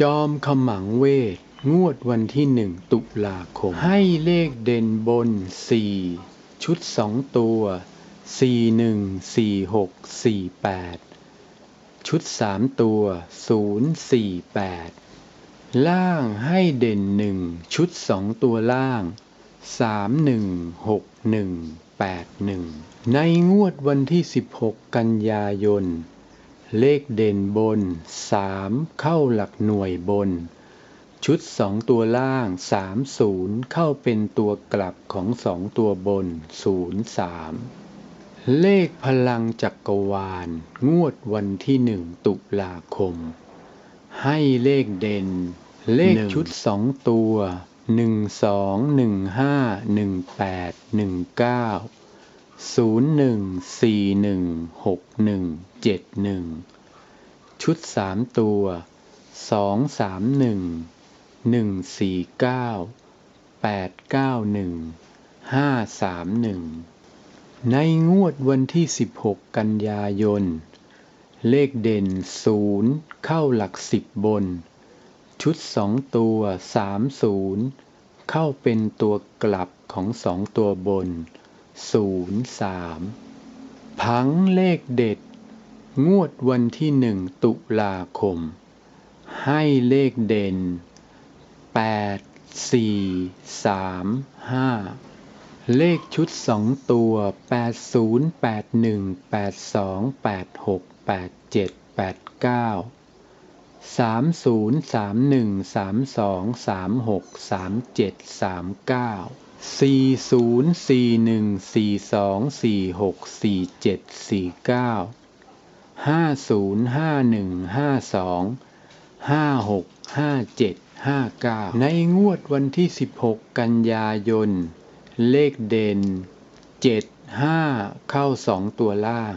จอมขมังเวท งวดวันที่หนึ่งตุลาคม ให้เลขเด่นบน 4 ชุด 2 ตัว 4 1 4 6 4 8 ชุด 3 ตัว 0 4 8 ล่างให้เด่น 1 ชุด 2 ตัวล่าง 3 1 6 1 8 1 ในงวดวันที่ 16 กันยายน เลขเด่นบน 3 เข้าหลักหน่วยบน ชุด 2 ตัวล่าง 30 เข้าเป็นตัวกลับของ 2 ตัวบน 03 เลขพลังจักรวาล งวดวันที่ 1 ตุลาคม ให้เลขเด่น เลขชุด 2 ตัว 1 2 1 5 1 8 1 9 ศูนย์หนึ่งสี่หนึ่งหกหนึ่งเจ็ดหนึ่งชุดสามตัวสองสามหนึ่งหนึ่งสี่เก้าแปดเก้าหนึ่งห้าสามหนึ่งในงวดวันที่สิบหกกันยายน เลขเด่นศูนย์เข้าหลักสิบบน ชุดสองตัวสามศูนย์เข้าเป็นตัวกลับของสองตัวบน ศูนย์สามพังเลขเด็ด งวดวันที่หนึ่งตุลาคม ให้เลขเด่นแปดสี่สามห้าเลขชุดสองตัวแปดศูนย์แปดหนึ่งแปดสองแปดหกแปดเจ็ดแปดเก้าสามศูนย์สามหนึ่งสามสองสามหกสามเจ็ดสามเก้า สี่ศูนย์สี่หนึ่งสี่สองสี่หกสี่เจ็ดสี่เก้าห้าศูนย์ห้าหนึ่งห้าสองห้าหกห้าเจ็ดห้าเก้าในงวดวันที่สิบหกกันยายน เลขเด่นเจ็ดห้าเข้าสองตัวล่าง